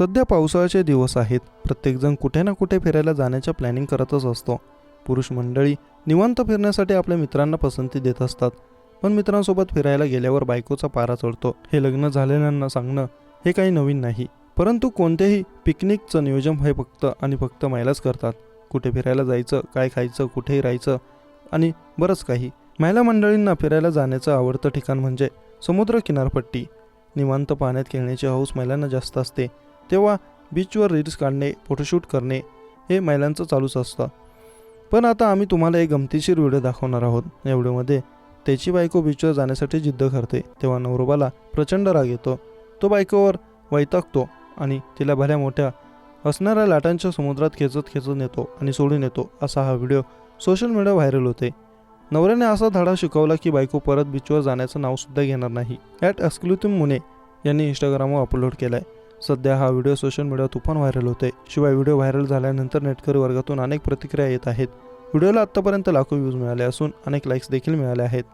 सध्या पावसाळ्याचे दिवस आहेत. प्रत्येकजण कुठे ना कुठे फिरायला जाण्याच्या प्लॅनिंग करतच असतो. पुरुष मंडळी निवांत फिरण्यासाठी आपल्या मित्रांना पसंती देत असतात. पण मित्रांसोबत फिरायला गेल्यावर बायकोचा पारा चढतो. हे लग्न झालेल्यांना सांगणं हे काही नवीन नाही. परंतु कोणत्याही पिकनिकचं नियोजन हे फक्त आणि फक्त महिलाच करतात. कुठे फिरायला जायचं काय खायचं कुठेही राहायचं आणि बरंच काही. महिला मंडळींना फिरायला जाण्याचं आवडतं ठिकाण म्हणजे समुद्र किनारपट्टी निवांत पाण्यात खेळण्याची हौस महिलांना जास्त असते. तेव्हा बीचवर रील्स काढणे फोटोशूट करणे हे महिलांचं चालूच असतं. पण आता आम्ही तुम्हाला एक गमतीशीर व्हिडिओ दाखवणार आहोत. या व्हिडिओमध्ये त्याची बायको बीचवर जाण्यासाठी जिद्द करते. तेव्हा नवरोबाला प्रचंड राग येतो. तो बायकोवर वैतागतो आणि तिला भल्या मोठ्या असणाऱ्या लाटांच्या समुद्रात खेचत खेचत नेतो आणि सोडून येतो असा हा व्हिडिओ सोशल मीडिया व्हायरल होते. नवऱ्याने असा धडा शिकवला की बायको परत बीचवर जाण्याचं नावसुद्धा घेणार नाही. ॲट एक्सक्लुटिव्ह मुने यांनी इंस्टाग्रामवर अपलोड केला आहे सध्या हा व्हिडिओ सोशल मीडियात तुफान व्हायरल होते शिवाय व्हिडिओ व्हायरल झाल्यानंतर नेटकरी वर्गातून अनेक प्रतिक्रिया येत आहेत. व्हिडिओला आत्तापर्यंत लाखो व्ह्यूज मिळाले असून अनेक लाईक्स देखील मिळाले आहेत.